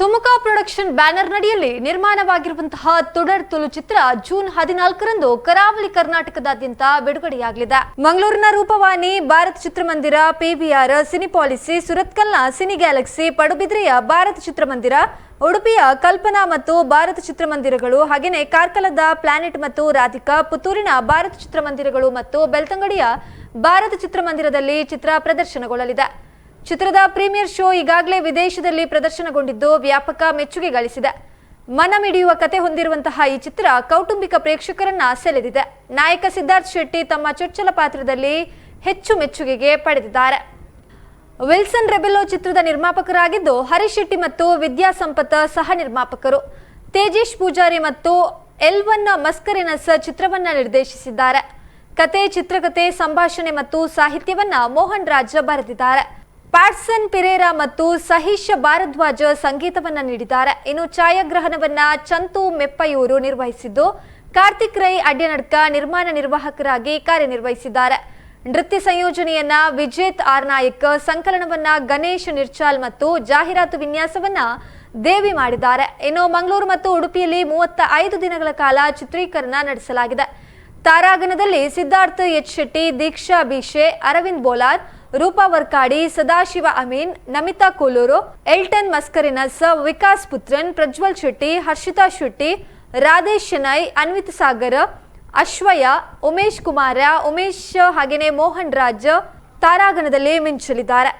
Sumukha production banner ನಡಿಯಲ್ಲಿ ನಿರ್ಮಾಣವಾಗಿರುವಂತಹ ತುಡರ್ ತುಲು ಚಿತ್ರ June ಹದಿನಾಲ್ಕರಂದು ಕರಾವಳಿ ಕರ್ನಾಟಕದಾದ್ಯಂತ ಬಿಡುಗಡೆಯಾಗಲಿದೆ. ಮಂಗಳೂರಿನ ರೂಪವಾಣಿ, ಭಾರತ್ ಚಿತ್ರಮಂದಿರ ಪಿವಿಆರ್ ಸಿನಿಪಾಲಿಸಿ ಸುರತ್ಕಲ್ನ ಸಿನಿ ಗ್ಯಾಲಕ್ಸಿ ಪಡುಬಿದ್ರೆಯ ಭಾರತ ಚಿತ್ರಮಂದಿರ, ಉಡುಪಿಯ ಕಲ್ಪನಾ ಮತ್ತು ಭಾರತ ಚಿತ್ರಮಂದಿರಗಳು ಹಾಗೆಯೇ ಕಾರ್ಕಲದ ಪ್ಲಾನೆಟ್ ಮತ್ತು ರಾಧಿಕಾ, ಪುತ್ತೂರಿನ ಭಾರತ ಚಿತ್ರಮಂದಿರಗಳು ಮತ್ತು ಬೆಳ್ತಂಗಡಿಯ ಭಾರತ ಚಿತ್ರಮಂದಿರದಲ್ಲಿ ಚಿತ್ರ ಪ್ರದರ್ಶನಗೊಳ್ಳಲಿದೆ. ಚಿತ್ರದ ಪ್ರೀಮಿಯರ್ ಶೋ ಈಗಾಗಲೇ ವಿದೇಶದಲ್ಲಿ ಪ್ರದರ್ಶನಗೊಂಡಿದ್ದು ವ್ಯಾಪಕ ಮೆಚ್ಚುಗೆ ಗಳಿಸಿದೆ ಮನಮಿಡಿಯುವ ಕತೆ ಹೊಂದಿರುವಂತಹ ಈ ಚಿತ್ರ ಕೌಟುಂಬಿಕ ಪ್ರೇಕ್ಷಕರನ್ನ ಸೆಳೆದಿದೆ. ನಾಯಕ ಸಿದ್ಧಾರ್ಥ್ ಶೆಟ್ಟಿ ತಮ್ಮ ಚೊಚ್ಚಲ ಪಾತ್ರದಲ್ಲಿ ಹೆಚ್ಚು ಮೆಚ್ಚುಗೆಗೆ ಪಡೆದಿದ್ದಾರೆ. ವಿಲ್ಸನ್ ರೆಬೆಲೋ ಚಿತ್ರದ ನಿರ್ಮಾಪಕರಾಗಿದ್ದು ಹರೀಶ್ ಶೆಟ್ಟಿ ಮತ್ತು ವಿದ್ಯಾ ಸಂಪತ್ ಸಹ ನಿರ್ಮಾಪಕರು. ತೇಜೇಶ್ ಪೂಜಾರಿ ಮತ್ತು ಎಲ್ವನ್ ಮಸ್ಕರಿನಸ್ ಚಿತ್ರವನ್ನ ನಿರ್ದೇಶಿಸಿದ್ದಾರೆ. ಕತೆ ಚಿತ್ರಕತೆ, ಸಂಭಾಷಣೆ ಮತ್ತು ಸಾಹಿತ್ಯವನ್ನ ಮೋಹನ್ ರಾಜ್ ಬರೆದಿದ್ದಾರೆ. ಪ್ಯಾಟ್ಸನ್ ಪಿರೇರಾ ಮತ್ತು ಸಹಿಷ್ಯ ಭಾರದ್ವಾಜ ಸಂಗೀತವನ್ನ ನೀಡಿದ್ದಾರೆ. ಇನ್ನು ಛಾಯಾಗ್ರಹಣವನ್ನ ಚಂತು ಮೆಪ್ಪಯೂರು ನಿರ್ವಹಿಸಿದ್ದು, ಕಾರ್ತಿಕ್ ರೈ ಅಡ್ಯನಡ್ಕ ನಿರ್ಮಾಣ ನಿರ್ವಾಹಕರಾಗಿ ಕಾರ್ಯನಿರ್ವಹಿಸಿದ್ದಾರೆ. ನೃತ್ಯ ಸಂಯೋಜನೆಯನ್ನ ವಿಜೇತ್ ಆರ್ ನಾಯಕ್, ಸಂಕಲನವನ್ನ ಗಣೇಶ್ ನಿರ್ಚಾಲ್ ಮತ್ತು ಜಾಹೀರಾತು ವಿನ್ಯಾಸವನ್ನ ದೇವಿ ಮಾಡಿದ್ದಾರೆ. ಇನ್ನು ಮಂಗಳೂರು ಮತ್ತು ಉಡುಪಿಯಲ್ಲಿ ಮೂವತ್ತ ಐದು ದಿನಗಳ ಕಾಲ ಚಿತ್ರೀಕರಣ ನಡೆಸಲಾಗಿದೆ. ತಾರಾಗಣದಲ್ಲಿ ಸಿದ್ಧಾರ್ಥ್ ಎಚ್ ಶೆಟ್ಟಿ, ದೀಕ್ಷಾ ಬಿಶೆ ಅರವಿಂದ್ ಬೋಲಾರ್ ರೂಪಾ ವರ್ಕಾಡಿ, ಸದಾಶಿವ ಅಮೀನ್, ನಮಿತಾ ಕೋಲೂರು, ಎಲ್ಟನ್ ಮಸ್ಕರಿನಸ್ ವಿಕಾಸ್ ಪುತ್ರನ್, ಪ್ರಜ್ವಲ್ ಶೆಟ್ಟಿ, ಹರ್ಷಿತಾ ಶೆಟ್ಟಿ, ರಾಧೇಶ್ ಶೆನೈ ಅನ್ವಿತ್ ಸಾಗರ್, ಅಶ್ವಯ, ಉಮೇಶ್ ಕುಮಾರ, ಉಮೇಶ್ ಹಾಗೆಯೇ ಮೋಹನ್ ರಾಜ್ ತಾರಾಗಣದಲ್ಲಿ ಮಿಂಚಲಿದ್ದಾರೆ.